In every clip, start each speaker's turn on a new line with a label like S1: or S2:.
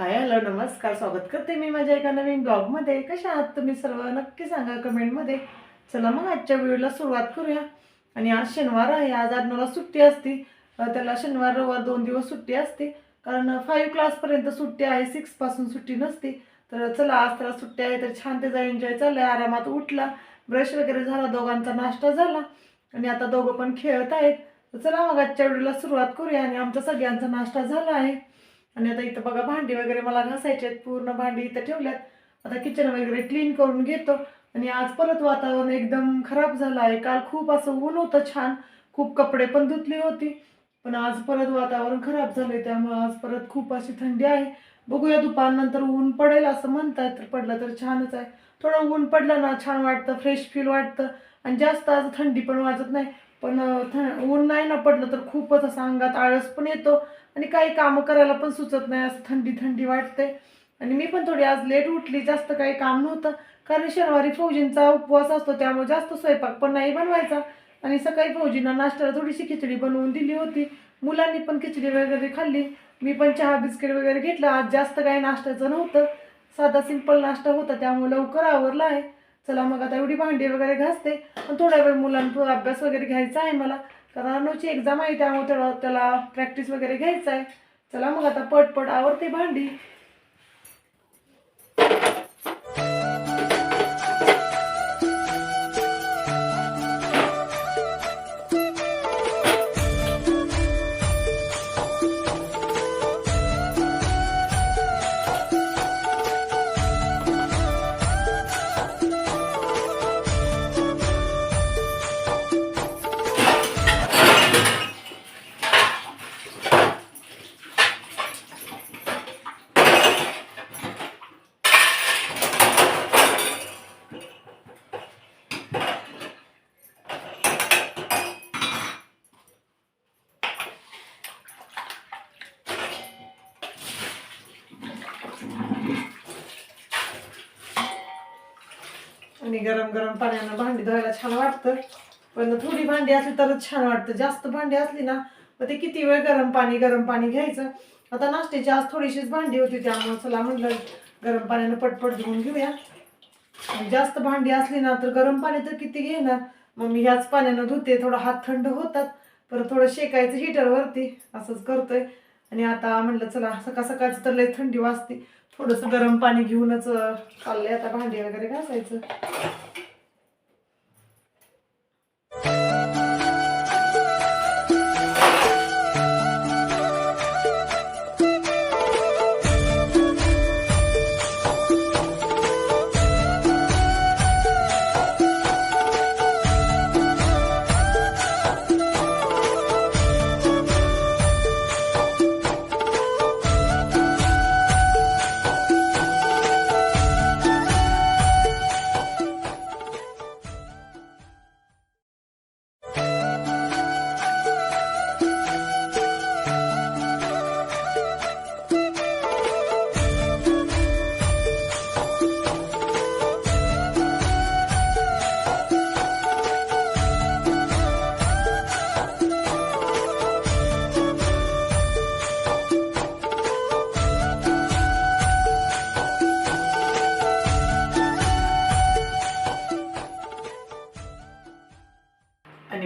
S1: Hi hello नमस्कार स्वागत करते मी माझ्या एका नवीन ब्लॉगमध्ये. कशा आहात तुम्ही सर्व? नक्की सांगा कमेंटमध्ये. चला मग आजच्या व्हिडिओला सुरुवात करूया. आणि आज शनिवार आहे आज आज्ञाला सुट्टी असती. त्याला शनिवार रविवार दोन दिवस सुट्टी असते. कारण फाईव्ह क्लासपर्यंत सुट्टी आहे सिक्सपासून सुट्टी नसते. तर चला आज त्याला सुट्टी आहे तर छान त्याचा एन्जॉय चाललाय. आरामात उठला ब्रश वगैरे झाला दोघांचा नाश्ता झाला. आणि आता दोघं पण खेळत आहेत. तर चला मग आजच्या व्हिडिओला सुरुवात करूया. आणि आमचा सगळ्यांचा नाश्ता झाला आहे. आणि आता इथं बघा भांडी वगैरे मला घासायचे आहेत पूर्ण भांडी इथं ठेवल्यात. आता किचन वगैरे क्लीन करून घेतो. आणि आज परत वातावरण एकदम खराब झालं आहे काल खूप असं ऊन होतं छान. खूप कपडे पण धुतली होती. पण आज परत वातावरण खराब झालंय त्यामुळे आज परत खूप अशी थंडी आहे. बघूया दुपारनंतर ऊन पडेल असं म्हणतात तर पडलं तर छानच आहे. थोडं ऊन पडलं ना छान वाटतं फ्रेश फील वाटतं. आणि जास्त आज थंडी पण वाजत नाही. पण थ ऊन नाही ना पडलं तर खूपच असं अंगात आळस पण येतो आणि काही कामं करायला पण सुचत नाही असं थंडी थंडी वाटते. आणि मी पण थोडी आज लेट उठली जास्त काही काम नव्हतं. कारण शनिवारी फौजींचा उपवास असतो त्यामुळे जास्त स्वयंपाक पण नाही बनवायचा. आणि सकाळी फौजींना नाश्त्याला थोडीशी खिचडी बनवून दिली होती. मुलांनी पण खिचडी वगैरे खाल्ली. मी पण चहा बिस्किट वगैरे घेतलं. आज जास्त काही नाश्त्याचं नव्हतं. साधा सिंपल नाश्ता होता त्यामुळे लवकर आवरला आहे. चला मग आता एवढी भांडी वगैरे घासते. पण थोडा वेळ मुलांचा अभ्यास वगैरे घ्यायचा आहे मला. कारण अनुची एक्झाम आहे त्यामुळे त्याला त्याला प्रॅक्टिस वगैरे घ्यायचं आहे. चला मग आता पटपट आवडते भांडी. गरम गरम पाण्यानं भांडी धुवायला छान वाटतं. पण थोडी भांडी असली तरच छान वाटतं. जास्त भांडी असली ना मग ते किती वेळ गरम पाणी गरम पाणी घ्यायचं? आता नाश्त्याची आज थोडीशीच भांडी होती त्यामुळे चला म्हटलं गरम पाण्यानं पटपट धुवून घेऊया. जास्त भांडी असली ना तर गरम पाणी तर किती घेणार? मग मी ह्याच पाण्यानं धुते थोडं हात थंड होतात. परत थोडं शेकायचं हिटरवरती असंच करतोय. आणि आता म्हटलं चला सकाळ सकाळची तर लय थंडी वाजते. थोडंसं गरम पाणी घेऊनच चाललंय आता भांडी वगैरे घासायचं.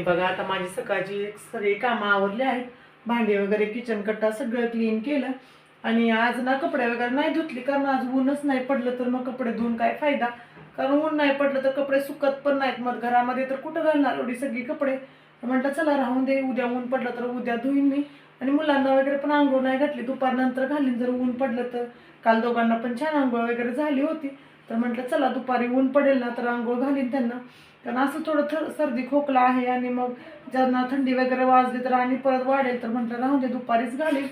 S1: बघा आता माझी सकाळची सगळी कामं आवरली आहेत. भांडे वगैरे किचन कट्टा सगळं क्लीन केलं. आणि आज ना कपडे वगैरे नाही धुतली कारण आज ऊनच नाही पडलं तर मग कपडे धुवून काय फायदा? कारण ऊन नाही पडलं तर कपडे सुकत पण नाहीत. मग घरामध्ये तर कुठं घालणार एवढी सगळी कपडे? म्हटलं चला राहून दे. उद्या ऊन पडलं तर उद्या धुईन मी. आणि मुलांना वगैरे पण आंघोळ नाही घातली. दुपारनंतर घालीन जर ऊन पडलं तर. काल दोघांना पण छान आंघोळ वगैरे झाली होती. तर म्हटलं चला दुपारी ऊन पडेल ना तर आंघोळ घालीन त्यांना. त्यांना असं थोडं थ सर्दी खोकला आहे आणि मग ज्यांना थंडी वगैरे वाजली तर आणि परत वाढेल तर म्हटलं राहून दे दुपारीच घालेल.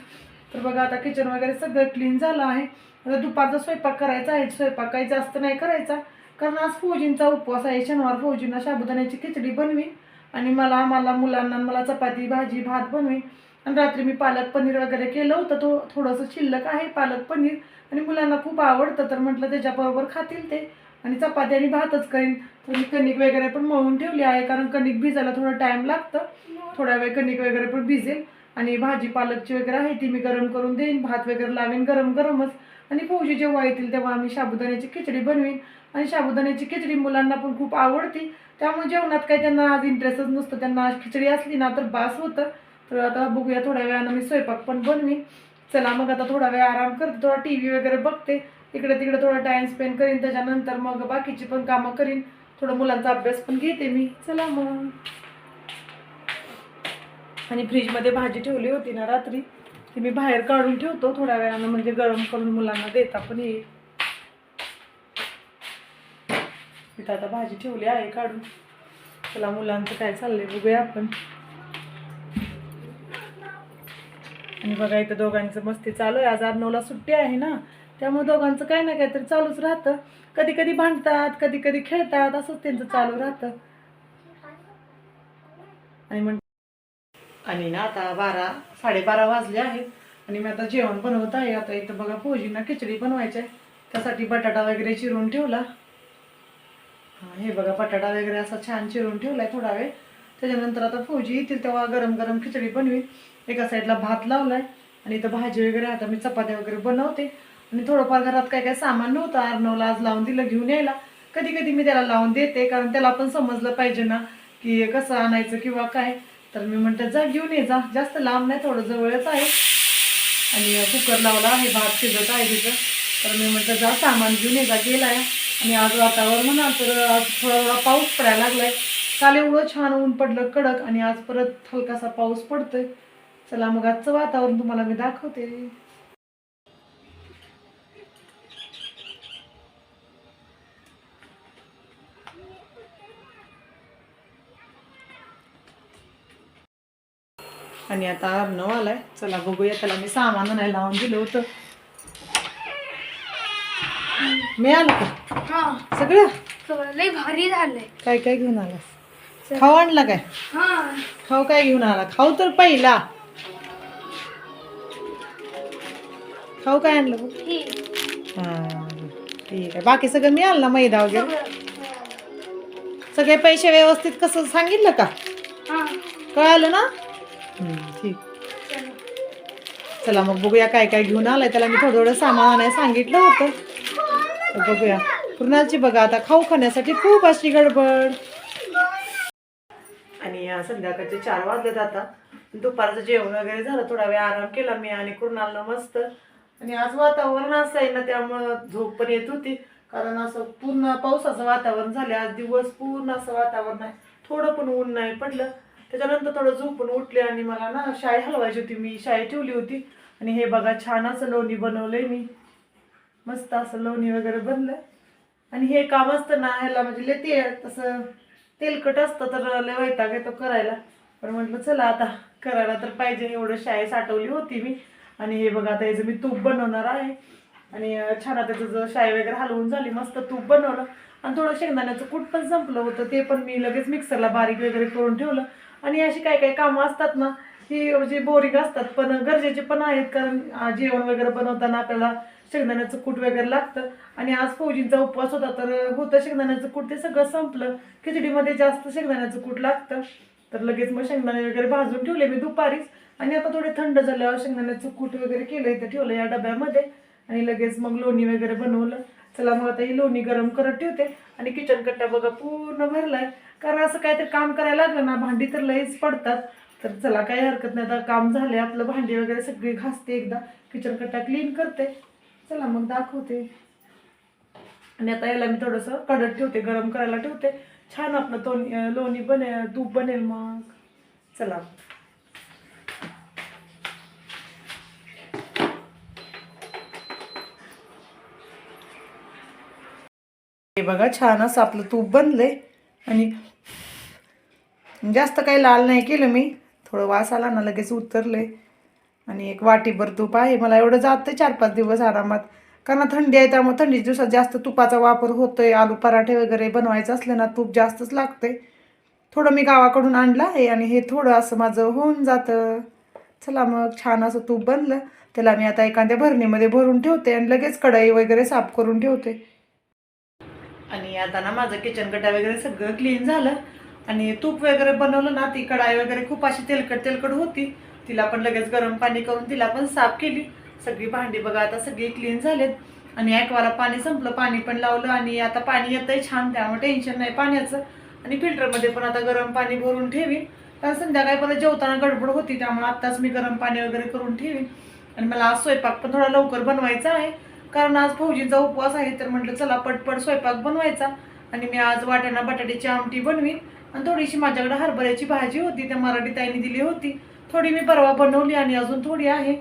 S1: तर बघा आता किचन वगैरे सगळं क्लीन झालं आहे. आता दुपारचा स्वयंपाक करायचा आहे. स्वयंपाक काही जास्त नाही करायचा. कारण आज फौजींचा उपवास आहे. शनिवार फौजींना साबुदाण्याची खिचडी बनवी आणि मला मला मुलांना मला चपाती भाजी भात बनवी. आणि रात्री मी पालक पनीर वगैरे केलं होतं. तो थोडंसं शिल्लक आहे पालक पनीर. आणि मुलांना खूप आवडतं. तर म्हटलं त्याच्याबरोबर खातील ते. आणि चपाती आणि भातच करीन. तर मी कणिक वगैरे पण मळून ठेवली आहे कारण कणिक भिजायला थोडं टाईम लागतं. थोडा वेळ कणिक वगैरे पण भिजेल. आणि भाजी पालकची वगैरे आहे ती मी गरम करून देईन. भात वगैरे लावेन गरम गरमच. आणि फौजी जेव्हा येतील तेव्हा आम्ही साबुदाण्याची खिचडी बनवीन. आणि साबुदाण्याची खिचडी मुलांना पण खूप आवडती. त्यामुळे जेवणात काही त्यांना आज इंटरेस्टच नसतं. त्यांना आज खिचडी असली ना तर बास होतं. तर आता बघूया थोड्या वेळानं मी स्वयंपाक पण बनवीन. चला मग आता थोडा वेळ आराम करते. थोडा टी व्ही वगैरे बघते. इकडे तिकडे थोडा टाइम स्पेंड करीन त्याच्यानंतर मग बाकीची पण कामं करीन. थोडं मुलांचा अभ्यास पण घेते मी. चला मग. आणि फ्रीजमध्ये भाजी ठेवली होती ना रात्री ती मी बाहेर काढून ठेवतो थोड्या वेळानं म्हणजे गरम करून मुलांना देता पण येईल. तिथं आता भाजी ठेवली आहे काढून. चला मुलांचं काय चाललंय बघूया आपण. आणि बघा इथं दोघांचं मस्ती चालू आहे. आज नऊला सुट्टी आहे ना. त्यामुळे दोघांचं काही ना काहीतरी चालूच राहतं. कधी कधी भांडतात कधी कधी खेळतात असंच त्यांचं चालू राहतं. आणि म्हण आणि ना आता बारा साडेबारा वाजले आहेत. आणि मी आता जेवण बनवत आहे. आता इथं बघा फौजींना खिचडी बनवायची आहे. त्यासाठी बटाटा वगैरे चिरून ठेवला. हे बघा बटाटा वगैरे असा छान चिरून ठेवलाय थोडा वेळ. त्याच्यानंतर आता फौजी येतील तेव्हा गरम गरम खिचडी बनवी एका साईडला भात लावलाय. आणि इथं भाजी वगैरे आता मी चपात्या वगैरे बनवते. आणि थोडंफार घरात काय काय सामान नव्हतं अर्नवला आज लावून दिलं घेऊन यायला. कधी कधी मी त्याला लावून देते कारण त्याला पण समजलं पाहिजे ना की कसं आणायचं किंवा काय. तर मी म्हणतात जा घेऊन ये जा. जास्त लांब नाही थोडं जवळच आहे. आणि कुकर लावला आहे भात शिजत आहे तिथं. तर मी म्हटलं जा सामान घेऊन ये जा गेलाय आणि आज वातावरण म्हणा तर आज थोडा थोडा पाऊस पडायला लागलाय. काल एवढं छान ऊन पडलं कडक आणि आज परत हलकासा पाऊस पडतोय. चला मग आजचं वातावरण तुम्हाला मी दाखवते. आणि आता अर्णव आलाय. चला बघूया त्याला मी सामान आणायला लावून दिलं होतं. मी आलो का?
S2: हा.
S1: सगळं?
S2: सगळं लय भारी झालंय.
S1: काय काय घेऊन आलास? खाऊ आणला काय?
S2: हा.
S1: खाऊ काय घेऊन आला? खाऊ तर पहिला. खाऊ काय आणलं बघ?
S2: हे.
S1: हा ठीक आहे. बाकी सगळं मिळालं ना मैदा वगैरे?
S2: सगळं.
S1: सगळे पैसे व्यवस्थित कसं सांगितलं का?
S2: हा.
S1: कळालं ना? ठीक.
S2: चला.
S1: चला मग बघूया काय काय घेऊन आलाय. त्याला मी थोडं थोडं सामान आणायला सांगितलं होतं. तर बघूया. कृणालची बघा आता खाऊ खाण्यासाठी खूप अशी गडबड. आणि संध्याकाळचे चार वाजलेत आता. दुपारचं जेवण वगैरे झालं थोडा वेळ आराम केला मी आणि कृणालनं मस्त. आणि आज वातावरण असं आहे ना त्यामुळं झोप पण येत होती. कारण असं पूर्ण पावसाचं वातावरण झालं. आज दिवस पूर्ण असं वातावरण आहे. थोडं पण ऊन नाही पडलं. त्याच्यानंतर थोडं झोपून उठले आणि मला ना शाळी हलवायची होती मी शाळी ठेवली होती. आणि हे बघा छान असं लोणी बनवलंय मी. मस्त असं लोणी वगैरे बनलं आणि हे काम असतं ना ह्याला म्हणजे लय ते तसं तेलकट असतं तर लय वैताग येतो करायला. पण म्हटलं चला आता करायला तर पाहिजे. एवढं शाळी साठवली होती मी. आणि हे बघा आता याचं मी तूप बनवणार आहे. आणि छान आता त्याचं शाई वगैरे हलवून झाली मस्त तूप बनवलं. आणि थोडं शेंगदाण्याचं कूट पण संपलं होतं. ते पण मी लगेच मिक्सरला बारीक वगैरे करून ठेवलं. आणि अशी काही काही कामं असतात ना की म्हणजे बोरिंग असतात पण गरजेचे पण आहेत कारण जेवण वगैरे बनवताना आपल्याला शेंगदाण्याचं कूट वगैरे लागतं. आणि आज फौजींचा उपवास होता तर होतं शेंगदाण्याचं कूट ते सगळं संपलं. खिचडीमध्ये जास्त शेंगदाण्याचं कूट लागतं. तर लगेच मग शेंगदाणे वगैरे भाजून ठेवले मी दुपारीच. आणि आता थोडे थंड झाल्यावर शेंगदाण्याचं कूट वगैरे केलं इथं ठेवलं या डब्यामध्ये. आणि लगेच मग लोणी वगैरे बनवलं. चला मग आता ही लोणी गरम करत ठेवते. आणि किचन कट्टा बघा पूर्ण भरलाय. कारण असं काहीतरी काम करायला लागलं ना भांडी तर लईच पडतात. तर चला काही हरकत नाही आता काम झाले आपलं भांडी वगैरे सगळी घासते एकदा. किचन कट्टा क्लीन करते. चला मग दाखवते. आणि आता याला मी थोडंसं कडत ठेवते गरम करायला ठेवते. छान आपलं तो लोणी बने तूप बनेल मग. चला. हे बघा छान असं आपलं तूप बनलंय. आणि जास्त काही लाल नाही केलं मी. थोडं वास आला ना लगेच उतरले आणि एक वाटीभर तूप आहे. मला एवढं जातं चार पाच दिवस आरामात. कारण थंडी आहे त्यामुळे थंडीच्या दिवसात जास्त तुपाचा वापर होतोय. आलू पराठे वगैरे बनवायचं असलं ना तूप जास्तच लागते थोडं मी गावाकडून आणलं आहे आणि हे थोडं असं माझं होऊन जातं. चला मग छान असं तूप बनलं. त्याला मी आता एखाद्या भरणीमध्ये भरून ठेवते आणि लगेच कढई वगैरे साफ करून ठेवते. आणि आता ना माझं किचन कटा वगैरे सगळं क्लीन झालं. आणि तूप वगैरे बनवलं ना ती कढाई वगैरे खूप अशी तेलकट तेलकट होती. तिला पण लगेच गरम पाणी करून तिला पण साफ केली. सगळी भांडी बघा आता सगळी क्लीन झालेत. आणि ॲक्वाला पाणी संपलं पाणी पण लावलं आणि आता पाणी येतंय छान त्यामुळे टेन्शन नाही पाण्याचं. आणि फिल्टरमध्ये पण आता गरम पाणी भरून ठेवीन कारण संध्याकाळी परत जेवताना गडबड होती त्यामुळे आत्ताच मी गरम पाणी वगैरे करून ठेवीन आणि मला आज स्वयंपाक पण थोडा लवकर बनवायचा आहे. कारण आज फौजींचा उपवास आहे तर म्हटलं चला पटपट स्वयंपाक बनवायचा. आणि मी आज वाटाणा बटाट्याची आमटी बनवीन. आणि थोडीशी माझ्याकडे हरभऱ्याची भाजी होती त्या मराठी ताईने दिली होती. थोडी मी परवा बनवली आणि अजून थोडी आहे.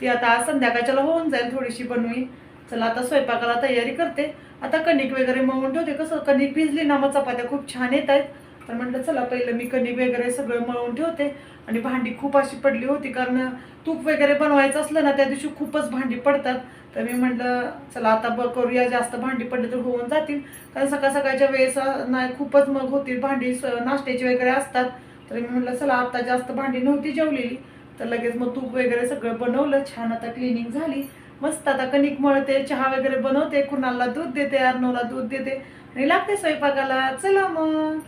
S1: ती आता आज संध्याकाळच्याला होऊन जाईल थोडीशी बनवीन. चला आता स्वयंपाकाला तयारी करते. आता कणिक वगैरे मळून ठेवते. कसं कणिक भिजली ना मग चपात्या खूप छान येत आहेत. तर म्हटलं चला पहिलं मी कणिक वगैरे सगळं मळून ठेवते. आणि भांडी खूप अशी पडली होती कारण तूप वगैरे बनवायचं असलं ना त्या दिवशी खूपच भांडी पडतात. तर मी म्हटलं चला आता ब करूया जास्त भांडी पडली तर होऊन जातील. कारण सकाळ सकाळच्या वेळेस नाही खूपच मग होतील भांडी नाश्त्याची वगैरे असतात. तर मी म्हटलं चला आता जास्त भांडी नव्हती जेवलेली. तर लगेच मग तूप वगैरे सगळं बनवलं छान आता क्लिनिंग झाली. मस्त आता कणिक मळते चहा वगैरे बनवते कुणाला दूध देते अर्नवला दूध देते. आणि लागते स्वयंपाकाला. चला मग.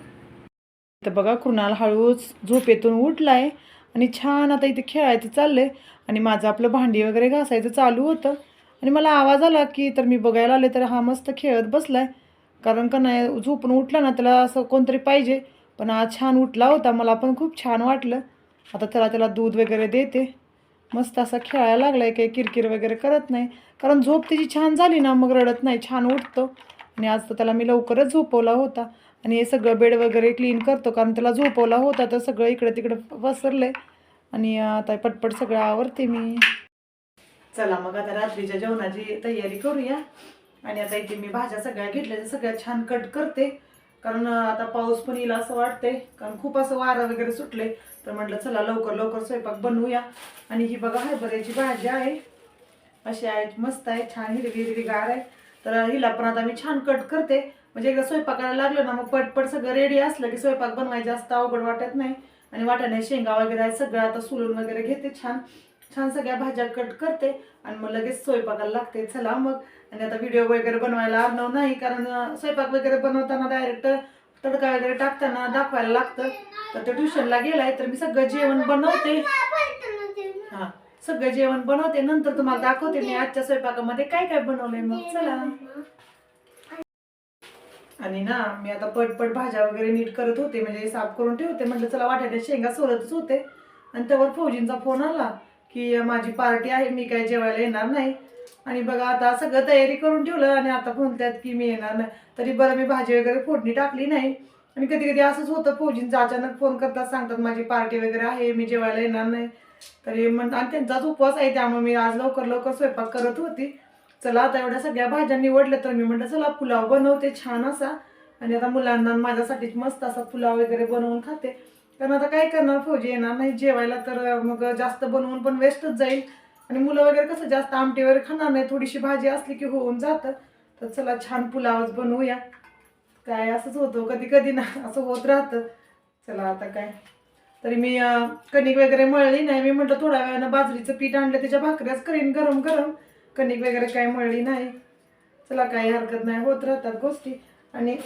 S1: तर बघा कृणाल हळूच झोपेतून उठलाय आणि छान आता इथे खेळायचं चाललंय. आणि माझं आपलं भांडी वगैरे घासायचं चालू होतं. आणि मला आवाज आला की तर मी बघायला आले तर हा मस्त खेळत बसलाय. कारण का नाही झोपून उठला ना त्याला असं कोणतरी पाहिजे. पण आज छान उठला होता. मला पण खूप छान वाटलं. आता त्याला त्याला दूध वगैरे देते. मस्त असा खेळायला लागलाय. काही किरकिर वगैरे करत नाही. कारण झोप त्याची छान झाली ना मग रडत नाही. छान उठतो. आणि आज तर त्याला मी लवकरच झोपवला होता. आणि हे सगळं बेड वगैरे क्लीन करतो कारण त्याला झोपवला होता तर सगळं इकडं तिकडं पसरलं पसरलंय. आणि आता पटपट सगळं आवरते मी. चला मग आता रात्रीच्या जेवणाची तयारी करूया. आणि आता इथे मी भाज्या सगळ्या घेतल्या सगळ्या छान कट करते. कारण आता पाऊस पण येईल असं वाटतंय. कारण खूप असं वारं वगैरे सुटले तर म्हटलं चला लवकर लवकर स्वयंपाक बनवूया. आणि ही बघा हरभऱ्याची भाजी आहे. अशी आहे मस्त आहे छान हिरवी हिरवी गार आहे. तर हिला पण आता मी छान कट करते. म्हणजे एकदा स्वयंपाकाला लागलं ना मग पटपट सगळं रेडी असलं की स्वयंपाक बनवायचं जास्त अवघड वाटत नाही. आणि वाटाणे शेंगा वगैरे सगळं आता सुलून वगैरे घेते छान. छान सगळ्या भाज्या कट करते आणि मग लगेच स्वयंपाकाला लागते. चला मग. आणि आता व्हिडिओ वगैरे बनवायला अर्नव नाही कारण स्वयंपाक वगैरे बनवताना डायरेक्ट तडका वगैरे टाकताना दाखवायला लागतं. तर ते ट्युशनला गेलाय तर मी सगळं जेवण बनवते. हा सगळं जेवण बनवते. नंतर तुम्हाला दाखवते मी आजच्या स्वयंपाकामध्ये काय काय बनवलंय मग. चला. आणि ना मी आता पटपट भाज्या वगैरे नीट करत होते म्हणजे साफ करून ठेवते. म्हटलं चला वाटायला शेंगा सोलतच होते. आणि त्यावर फौजींचा फोन आला की माझी पार्टी आहे मी काय जेवायला येणार नाही. आणि बघा आता सगळं तयारी करून ठेवलं आणि आता म्हणतात की मी येणार नाही. तरी बरं मी भाजी वगैरे फोडणी टाकली नाही. आणि कधी कधी असंच होतं फौजींचा अचानक फोन करतात सांगतात माझी पार्टी वगैरे आहे मी जेवायला येणार नाही. तरी म्हण आणि त्यांचाच उपवास आहे त्यामुळे मी आज लवकर लवकर स्वयंपाक करत होती. चला आता एवढ्या सगळ्या भाज्या निवडल्या तर मी म्हटलं चला पुलाव बनवते छान असा. आणि आता मुलांना माझ्यासाठीच मस्त असा पुलाव वगैरे बनवून खाते. कारण आता काय करणार फौजी येणार नाही जेवायला तर मग जास्त बनवून पण वेस्टच जाईल. आणि मुलं वगैरे कसं जास्त आमटी वगैरे खाणार नाही थोडीशी भाजी असली की होऊन जातं. तर चला छान पुलावच बनवूया. काय असंच होतं कधी कधी ना असं होत राहतं. चला आता काय? तरी मी कणिक वगैरे मळली नाही. मी म्हटलं थोड्या वेळानं बाजरीचं पीठ आणलं त्याच्या भाकऱ्याच करीन गरम गरम कणिक वगैरे काही मळली नाही. चला काही हरकत नाही होत राहतात गोष्टी. आणि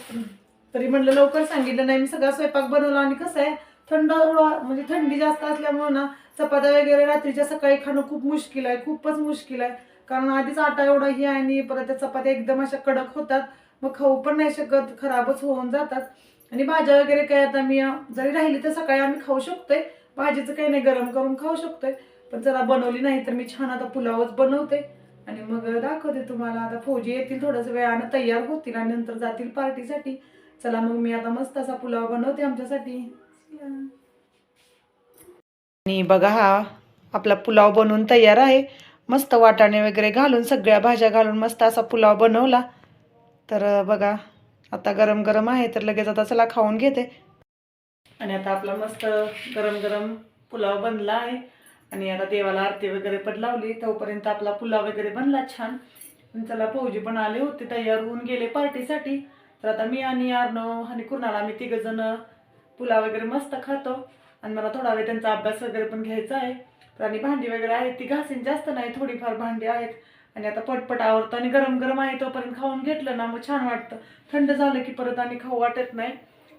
S1: तरी म्हटलं लवकर सांगितलं नाही मी सगळा स्वयंपाक बनवला आणि कसं आहे थंड म्हणजे थंडी जास्त असल्यामुळे ना चपात्या वगैरे रात्रीच्या सकाळी खाणं खूप मुश्किल आहे खूपच मुश्किल आहे. कारण आधीच आटा एवढा ही आहे आणि परत त्या चपात्या एकदम अशा कडक होतात. मग खाऊ पण नाही शकत खराबच होऊन जातात. आणि भाज्या वगैरे काय आता मी जरी राहिली तर सकाळी आम्ही खाऊ शकतोय. भाजीचं काही नाही गरम करून खाऊ शकतोय. पण जरा बनवली नाही तर मी छान आता पुलावच बनवते. आणि मग दाखवते तुम्हाला. आता फौजी येतील थोडंसं वेळानं तयार होतील आणि नंतर जातील पार्टीसाठी. चला मग मी आता मस्त असा पुलाव बनवते आमच्यासाठी. आणि बघा हा आपला पुलाव बनवून तयार आहे. मस्त वाटाणे वगैरे घालून सगळ्या भाज्या घालून मस्त असा पुलाव बनवला. तर बघा आता गरम गरम आहे तर लगेच आता चला खाऊन घेते. आणि आता आपला मस्त गरम गरम पुलाव बनला आहे. आणि आता देवाला आरती वगैरे पण लावली. तोपर्यंत आपला पुलाव वगैरे बनला छान. चला फौजी पण आले होते तयार होऊन गेले पार्टीसाठी. तर आता मी आणि अर्णव आणि कुणाला आम्ही तिघ जण पुलाव वगैरे मस्त खातो. आणि मला थोडा वेळ त्यांचा अभ्यास वगैरे पण घ्यायचा आहे. तर आणि भांडी वगैरे आहेत ती घासीन जास्त नाही थोडीफार भांडी आहेत. आणि आता पटपट आवडतं आणि गरम गरम आहे तोपर्यंत खाऊन घेतलं ना मग छान वाटतं. थंड झालं की परत आणि खाऊ वाटत नाही.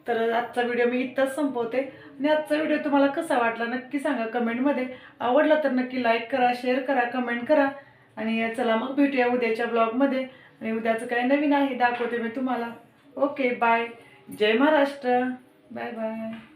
S1: तर आजचा व्हिडिओ मी इथंच संपवते. आणि आजचा व्हिडिओ तुम्हाला कसा वाटला नक्की सांगा कमेंटमध्ये आवडला तर नक्की लाईक करा शेअर करा कमेंट करा. आणि चला मग भेटूया उद्याच्या ब्लॉगमध्ये आणि उद्याचं काय नवीन आहे दाखवते मी तुम्हाला. ओके बाय जय महाराष्ट्र. Bye bye